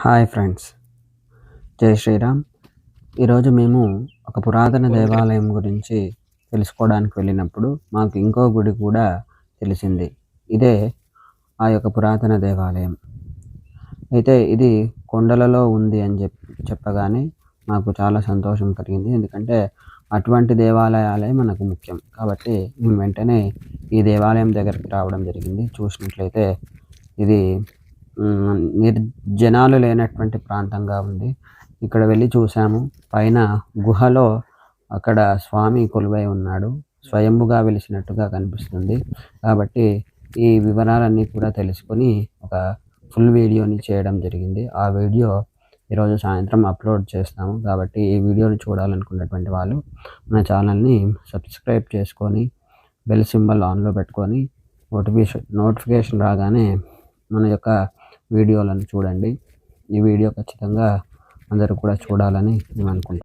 Hi friends. జై శ్రీరామ్. ఈరోజు మేము ఒక పురాతన దేవాలయం గురించి తెలుసుకోవడానికి వెళ్ళినప్పుడు మాకు ఇంకో గుడి కూడా తెలిసింది. ఇదే ఆ యొక్క పురాతన దేవాలయం. అయితే ఇది కొండలలో ఉంది అని చెప్పి చెప్పగానే మాకు చాలా సంతోషం కలిగింది. ఎందుకంటే అటువంటి దేవాలయాలే మనకు ముఖ్యం. కాబట్టి మేము వెంటనే ఈ దేవాలయం దగ్గరికి రావడం జరిగింది. చూసినట్లయితే ఇది నిర్జనాలు లేనటువంటి ప్రాంతంగా ఉంది. ఇక్కడ వెళ్ళి చూసాము పైన గుహలో అక్కడ స్వామి కొలువై ఉన్నాడు. స్వయంభుగా వెలిసినట్టుగా కనిపిస్తుంది. కాబట్టి ఈ వివరాలన్నీ కూడా తెలుసుకొని ఒక ఫుల్ వీడియోని చేయడం జరిగింది. ఆ వీడియో ఈరోజు సాయంత్రం అప్లోడ్ చేస్తాము. కాబట్టి ఈ వీడియోని చూడాలనుకున్నటువంటి వాళ్ళు మన ఛానల్ని సబ్స్క్రైబ్ చేసుకొని బెల్ సింబల్ ఆన్లో పెట్టుకొని నోటిఫికేషన్ నోటిఫికేషన్ రాగానే మన యొక్క వీడియోలను చూడండి. ఈ వీడియో ఖచ్చితంగా అందరూ కూడా చూడాలని మేము అనుకుంటున్నాం